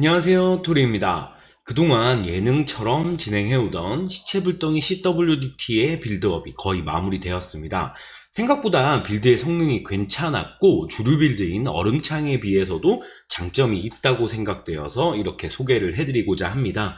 안녕하세요 토리입니다. 그동안 예능처럼 진행해오던 시체불덩이 CWDT의 빌드업이 거의 마무리되었습니다. 생각보다 빌드의 성능이 괜찮았고 주류 빌드인 얼음창에 비해서도 장점이 있다고 생각되어서 이렇게 소개를 해드리고자 합니다.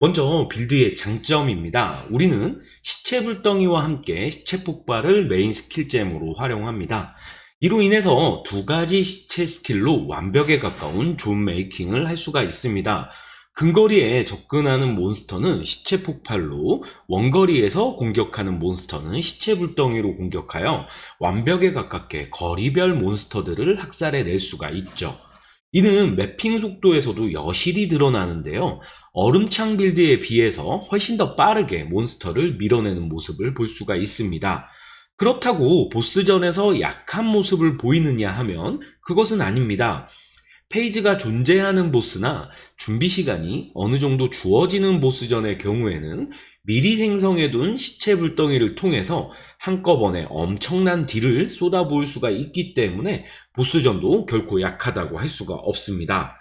먼저 빌드의 장점입니다. 우리는 시체불덩이와 함께 시체 폭발을 메인 스킬잼으로 활용합니다. 이로 인해서 두 가지 시체 스킬로 완벽에 가까운 존 메이킹을 할 수가 있습니다. 근거리에 접근하는 몬스터는 시체 폭발로, 원거리에서 공격하는 몬스터는 시체 불덩이로 공격하여 완벽에 가깝게 거리별 몬스터들을 학살해 낼 수가 있죠. 이는 매핑 속도에서도 여실히 드러나는데요. 얼음창 빌드에 비해서 훨씬 더 빠르게 몬스터를 밀어내는 모습을 볼 수가 있습니다. 그렇다고 보스전에서 약한 모습을 보이느냐 하면 그것은 아닙니다. 페이지가 존재하는 보스나 준비 시간이 어느 정도 주어지는 보스전의 경우에는 미리 생성해둔 시체 불덩이를 통해서 한꺼번에 엄청난 딜을 쏟아부을 수가 있기 때문에 보스전도 결코 약하다고 할 수가 없습니다.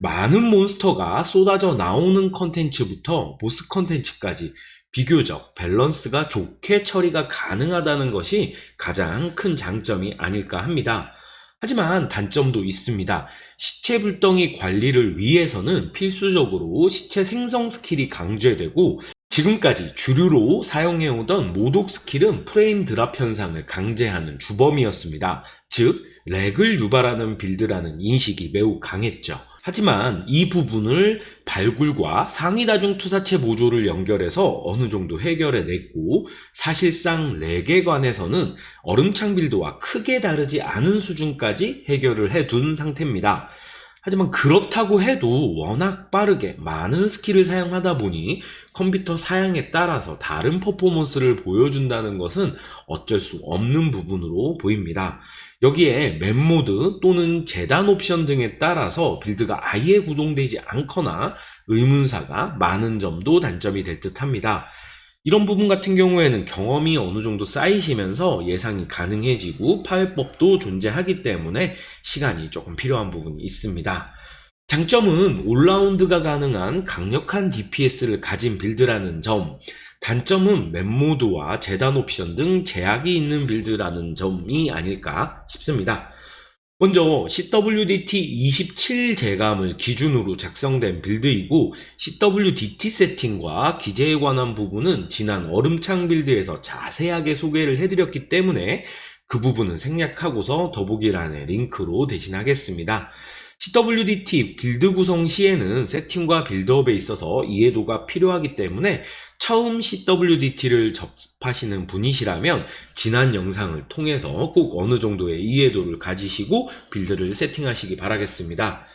많은 몬스터가 쏟아져 나오는 컨텐츠부터 보스 컨텐츠까지 비교적 밸런스가 좋게 처리가 가능하다는 것이 가장 큰 장점이 아닐까 합니다. 하지만 단점도 있습니다. 시체 불덩이 관리를 위해서는 필수적으로 시체 생성 스킬이 강제되고 지금까지 주류로 사용해오던 모독 스킬은 프레임 드랍 현상을 강제하는 주범이었습니다. 즉, 렉을 유발하는 빌드라는 인식이 매우 강했죠. 하지만 이 부분을 발굴과 상위다중 투사체 모조를 연결해서 어느 정도 해결해 냈고 사실상 렉에 관해서는 얼음창 빌드와 크게 다르지 않은 수준까지 해결을 해둔 상태입니다. 하지만 그렇다고 해도 워낙 빠르게 많은 스킬을 사용하다 보니 컴퓨터 사양에 따라서 다른 퍼포먼스를 보여준다는 것은 어쩔 수 없는 부분으로 보입니다. 여기에 맵모드 또는 재단 옵션 등에 따라서 빌드가 아예 구동되지 않거나 의문사가 많은 점도 단점이 될 듯 합니다. 이런 부분 같은 경우에는 경험이 어느 정도 쌓이시면서 예상이 가능해지고 파회법도 존재하기 때문에 시간이 조금 필요한 부분이 있습니다. 장점은 올라운드가 가능한 강력한 DPS를 가진 빌드라는 점, 단점은 맵모드와 재단 옵션 등 제약이 있는 빌드라는 점이 아닐까 싶습니다. 먼저 CWDT 27 제감을 기준으로 작성된 빌드이고 CWDT 세팅과 기재에 관한 부분은 지난 얼음창 빌드에서 자세하게 소개를 해드렸기 때문에 그 부분은 생략하고서 더보기란에 링크로 대신하겠습니다. CWDT 빌드 구성 시에는 세팅과 빌드업에 있어서 이해도가 필요하기 때문에 처음 CWDT를 접하시는 분이시라면 지난 영상을 통해서 꼭 어느 정도의 이해도를 가지시고 빌드를 세팅하시기 바라겠습니다.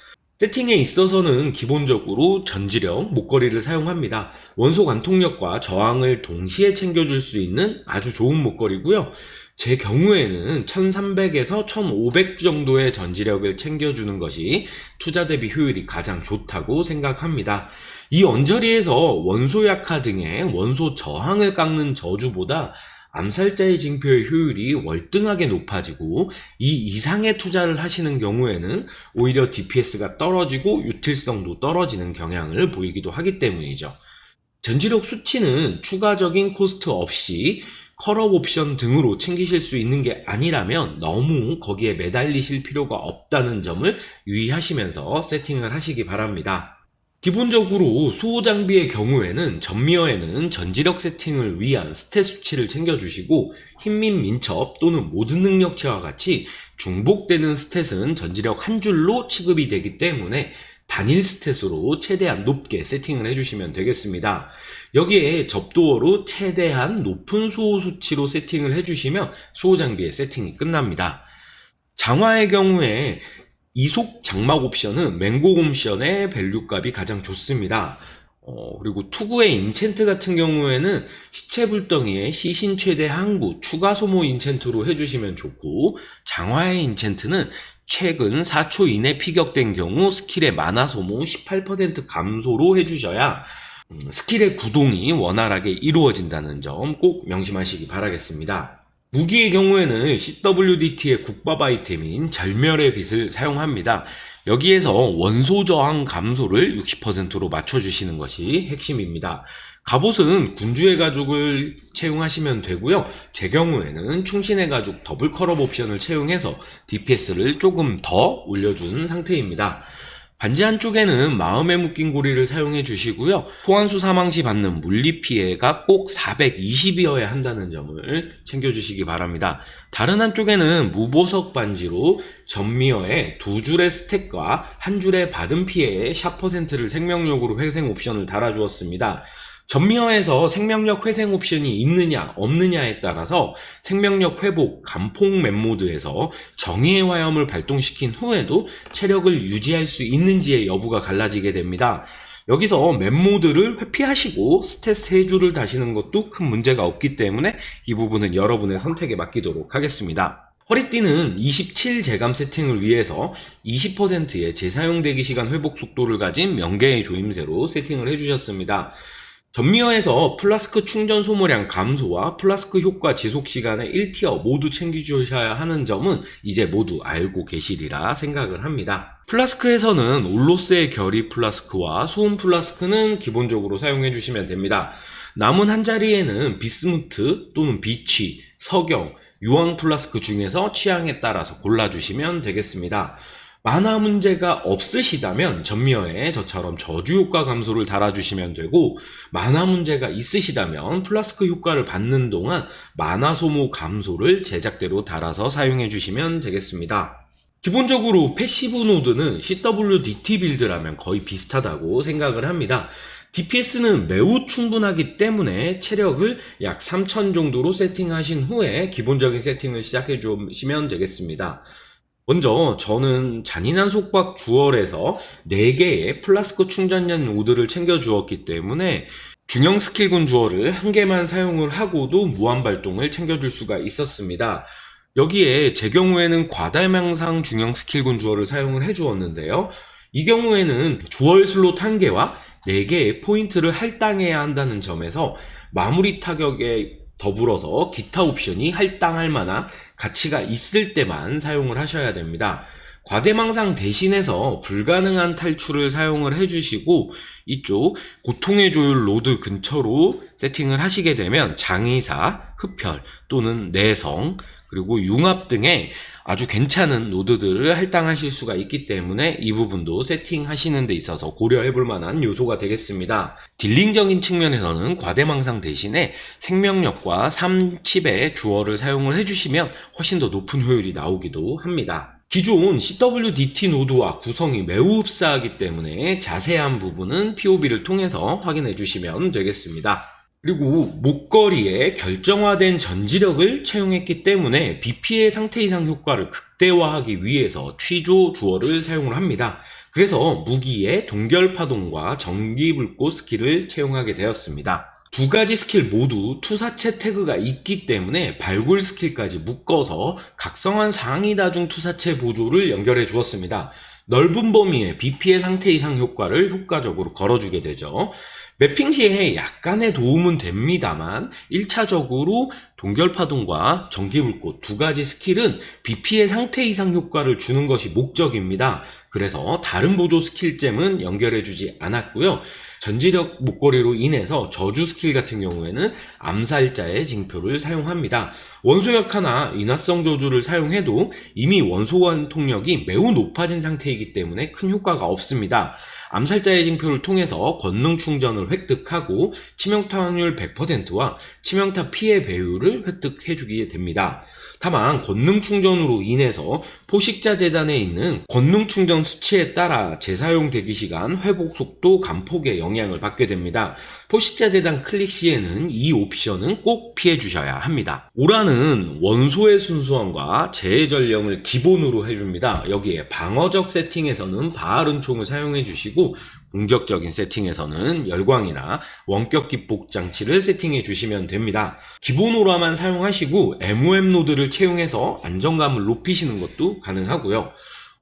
세팅에 있어서는 기본적으로 전지력, 목걸이를 사용합니다. 원소 관통력과 저항을 동시에 챙겨줄 수 있는 아주 좋은 목걸이고요. 제 경우에는 1300에서 1500 정도의 전지력을 챙겨주는 것이 투자 대비 효율이 가장 좋다고 생각합니다. 이 언저리에서 원소 약화 등의 원소 저항을 깎는 저주보다 암살자의 징표의 효율이 월등하게 높아지고 이 이상의 투자를 하시는 경우에는 오히려 DPS가 떨어지고 유틸성도 떨어지는 경향을 보이기도 하기 때문이죠. 전지력 수치는 추가적인 코스트 없이 컬업 옵션 등으로 챙기실 수 있는 게 아니라면 너무 거기에 매달리실 필요가 없다는 점을 유의하시면서 세팅을 하시기 바랍니다. 기본적으로 수호 장비의 경우에는 전미어에는 전지력 세팅을 위한 스탯 수치를 챙겨주시고 힘민 민첩 또는 모든 능력치와 같이 중복되는 스탯은 전지력 한 줄로 취급이 되기 때문에 단일 스탯으로 최대한 높게 세팅을 해주시면 되겠습니다. 여기에 접도어로 최대한 높은 수호 수치로 세팅을 해주시면 수호 장비의 세팅이 끝납니다. 장화의 경우에 이속 장막 옵션은 맹곡 옵션의 밸류 값이 가장 좋습니다. 어, 그리고 투구의 인챈트 같은 경우에는 시체 불덩이에 시신 최대 항구 추가 소모 인챈트로 해주시면 좋고 장화의 인챈트는 최근 4초 이내 피격된 경우 스킬의 마나 소모 18% 감소로 해주셔야 음, 스킬의 구동이 원활하게 이루어진다는 점 꼭 명심하시기 바라겠습니다. 무기의 경우에는 CWDT의 국밥 아이템인 절멸의 빛을 사용합니다. 여기에서 원소 저항 감소를 60%로 맞춰주시는 것이 핵심입니다. 갑옷은 군주의 가죽을 채용하시면 되고요. 제 경우에는 충신의 가죽 더블 컬업 옵션을 채용해서 DPS를 조금 더 올려준 상태입니다. 반지 한쪽에는 마음에 묶인 고리를 사용해 주시고요. 소환수 사망 시 받는 물리 피해가 꼭 420이어야 한다는 점을 챙겨주시기 바랍니다. 다른 한쪽에는 무보석 반지로 전미어에 두 줄의 스택과 한 줄의 받은 피해의 샷 퍼센트를 생명력으로 회생 옵션을 달아주었습니다. 전미어에서 생명력 회생 옵션이 있느냐 없느냐에 따라서 생명력 회복 감폭 맵모드에서 정의의 화염을 발동시킨 후에도 체력을 유지할 수 있는지의 여부가 갈라지게 됩니다. 여기서 맵모드를 회피하시고 스탯 3줄을 다시는 것도 큰 문제가 없기 때문에 이 부분은 여러분의 선택에 맡기도록 하겠습니다. 허리띠는 27 재감 세팅을 위해서 20%의 재사용 대기 시간 회복 속도를 가진 명계의 조임새로 세팅을 해주셨습니다. 전미어에서 플라스크 충전 소모량 감소와 플라스크 효과 지속 시간의 1티어 모두 챙겨주셔야 하는 점은 이제 모두 알고 계시리라 생각을 합니다. 플라스크에서는 올로스의 결이 플라스크와 소음 플라스크는 기본적으로 사용해 주시면 됩니다. 남은 한 자리에는 비스무트 또는 비취, 석영, 유황 플라스크 중에서 취향에 따라서 골라주시면 되겠습니다. 만화 문제가 없으시다면 전미어에 저처럼 저주 효과 감소를 달아주시면 되고 만화 문제가 있으시다면 플라스크 효과를 받는 동안 만화 소모 감소를 제작대로 달아서 사용해 주시면 되겠습니다. 기본적으로 패시브 노드는 CWDT 빌드라면 거의 비슷하다고 생각을 합니다. DPS는 매우 충분하기 때문에 체력을 약 3000 정도로 세팅하신 후에 기본적인 세팅을 시작해 주시면 되겠습니다. 먼저 저는 잔인한 속박 주얼에서 4개의 플라스크 충전용 노드를 챙겨 주었기 때문에 중형 스킬군 주얼을 한 개만 사용을 하고도 무한 발동을 챙겨줄 수가 있었습니다. 여기에 제 경우에는 과다망상 중형 스킬군 주얼을 사용을 해 주었는데요. 이 경우에는 주얼 슬롯 1개와 4개의 포인트를 할당해야 한다는 점에서 마무리 타격에 더불어서 기타 옵션이 할당할 만한 가치가 있을 때만 사용을 하셔야 됩니다. 과대망상 대신해서 불가능한 탈출을 사용을 해주시고 이쪽 고통의 조율 로드 근처로 세팅을 하시게 되면 장의사, 흡혈 또는 내성 그리고 융합 등의 아주 괜찮은 노드들을 할당하실 수가 있기 때문에 이 부분도 세팅하시는 데 있어서 고려해 볼 만한 요소가 되겠습니다. 딜링적인 측면에서는 과대망상 대신에 생명력과 3칩의 주어를 사용을 해주시면 훨씬 더 높은 효율이 나오기도 합니다. 기존 CWDT 노드와 구성이 매우 흡사하기 때문에 자세한 부분은 POB를 통해서 확인해 주시면 되겠습니다. 그리고 목걸이에 결정화된 전지력을 채용했기 때문에 BP의 상태 이상 효과를 극대화하기 위해서 취조 주어를 사용을 합니다. 그래서 무기에 동결 파동과 전기 불꽃 스킬을 채용하게 되었습니다. 두 가지 스킬 모두 투사체 태그가 있기 때문에 발굴 스킬까지 묶어서 각성한 상위 다중 투사체 보조를 연결해 주었습니다. 넓은 범위의 BP의 상태 이상 효과를 효과적으로 걸어주게 되죠. 매핑 시에 약간의 도움은 됩니다만 1차적으로 동결파동과 전기불꽃 두 가지 스킬은 BP의 상태 이상 효과를 주는 것이 목적입니다. 그래서 다른 보조 스킬잼은 연결해주지 않았고요. 전지력 목걸이로 인해서 저주 스킬 같은 경우에는 암살자의 징표를 사용합니다. 원소역 하나 인화성 저주를 사용해도 이미 원소원 통력이 매우 높아진 상태이기 때문에 큰 효과가 없습니다. 암살자의 징표를 통해서 권능 충전을 획득하고 치명타 확률 100%와 치명타 피해 배율을 획득해주게 됩니다. 다만 권능 충전으로 인해서 포식자 재단에 있는 권능 충전 수치에 따라 재사용 대기 시간, 회복 속도, 감폭에 영향을 받게 됩니다. 포식자 재단 클릭 시에는 이 옵션은 꼭 피해 주셔야 합니다. 오라는 원소의 순수함과 재해 전령을 기본으로 해줍니다. 여기에 방어적 세팅에서는 바하른 총을 사용해 주시고 공격적인 세팅에서는 열광이나 원격 기폭 장치를 세팅해 주시면 됩니다. 기본 오라만 사용하시고 MOM 노드를 채용해서 안정감을 높이시는 것도 가능하고요.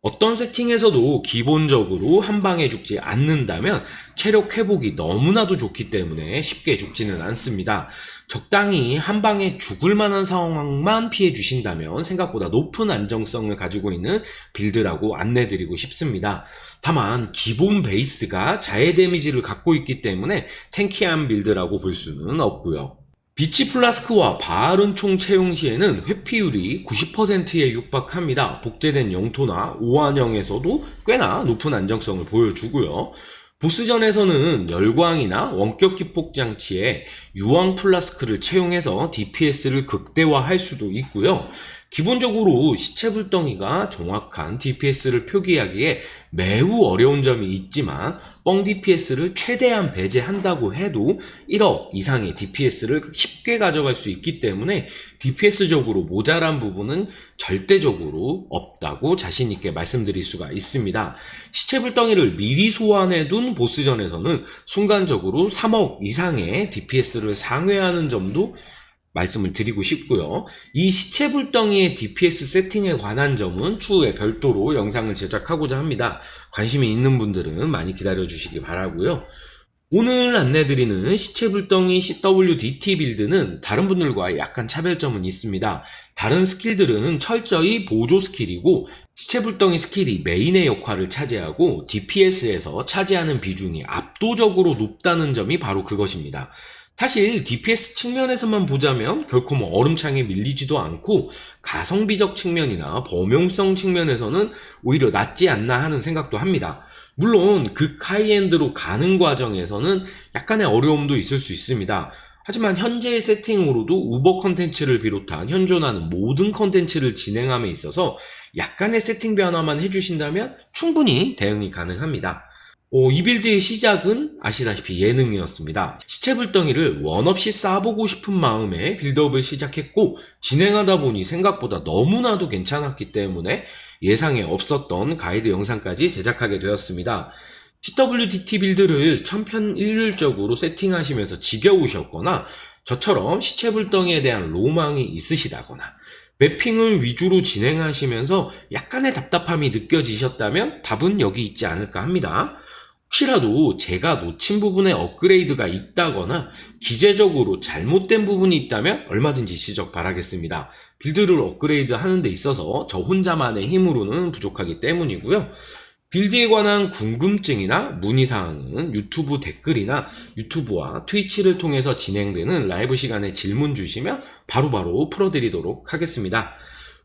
어떤 세팅에서도 기본적으로 한 방에 죽지 않는다면 체력 회복이 너무나도 좋기 때문에 쉽게 죽지는 않습니다. 적당히 한 방에 죽을 만한 상황만 피해 주신다면 생각보다 높은 안정성을 가지고 있는 빌드라고 안내드리고 싶습니다. 다만 기본 베이스가 자해 데미지를 갖고 있기 때문에 탱키한 빌드라고 볼 수는 없고요. 비치 플라스크와 바른 총 채용 시에는 회피율이 90%에 육박합니다. 복제된 영토나 오한형에서도 꽤나 높은 안정성을 보여주고요. 보스전에서는 열광이나 원격 기폭 장치에 유황 플라스크를 채용해서 DPS를 극대화할 수도 있고요. 기본적으로 시체 불덩이가 정확한 DPS를 표기하기에 매우 어려운 점이 있지만 뻥 DPS를 최대한 배제한다고 해도 1억 이상의 DPS를 쉽게 가져갈 수 있기 때문에 DPS적으로 모자란 부분은 절대적으로 없다고 자신있게 말씀드릴 수가 있습니다. 시체 불덩이를 미리 소환해둔 보스전에서는 순간적으로 3억 이상의 DPS를 상회하는 점도 말씀을 드리고 싶고요. 이 시체 불덩이의 DPS 세팅에 관한 점은 추후에 별도로 영상을 제작하고자 합니다. 관심이 있는 분들은 많이 기다려 주시기 바라고요. 오늘 안내드리는 시체 불덩이 CWDT 빌드는 다른 분들과 약간 차별점은 있습니다. 다른 스킬들은 철저히 보조 스킬이고 시체 불덩이 스킬이 메인의 역할을 차지하고 DPS에서 차지하는 비중이 압도적으로 높다는 점이 바로 그것입니다. 사실 DPS 측면에서만 보자면 결코 뭐 얼음창에 밀리지도 않고 가성비적 측면이나 범용성 측면에서는 오히려 낫지 않나 하는 생각도 합니다. 물론 극 하이엔드로 가는 과정에서는 약간의 어려움도 있을 수 있습니다. 하지만 현재의 세팅으로도 우버 컨텐츠를 비롯한 현존하는 모든 컨텐츠를 진행함에 있어서 약간의 세팅 변화만 해주신다면 충분히 대응이 가능합니다. 어, 이 빌드의 시작은 아시다시피 예능이었습니다. 시체불덩이를 원 없이 쌓아보고 싶은 마음에 빌드업을 시작했고 진행하다 보니 생각보다 너무나도 괜찮았기 때문에 예상에 없었던 가이드 영상까지 제작하게 되었습니다. CWDT 빌드를 천편일률적으로 세팅하시면서 지겨우셨거나 저처럼 시체불덩이에 대한 로망이 있으시다거나 매핑을 위주로 진행하시면서 약간의 답답함이 느껴지셨다면 답은 여기 있지 않을까 합니다. 혹시라도 제가 놓친 부분에 업그레이드가 있다거나 기재적으로 잘못된 부분이 있다면 얼마든지 지적 바라겠습니다. 빌드를 업그레이드 하는 데 있어서 저 혼자만의 힘으로는 부족하기 때문이고요. 빌드에 관한 궁금증이나 문의사항은 유튜브 댓글이나 유튜브와 트위치를 통해서 진행되는 라이브 시간에 질문 주시면 바로바로 풀어드리도록 하겠습니다.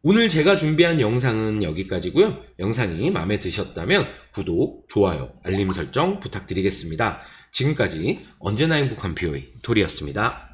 오늘 제가 준비한 영상은 여기까지고요. 영상이 마음에 드셨다면 구독, 좋아요, 알림 설정 부탁드리겠습니다. 지금까지 언제나 행복한 POA 토리였습니다.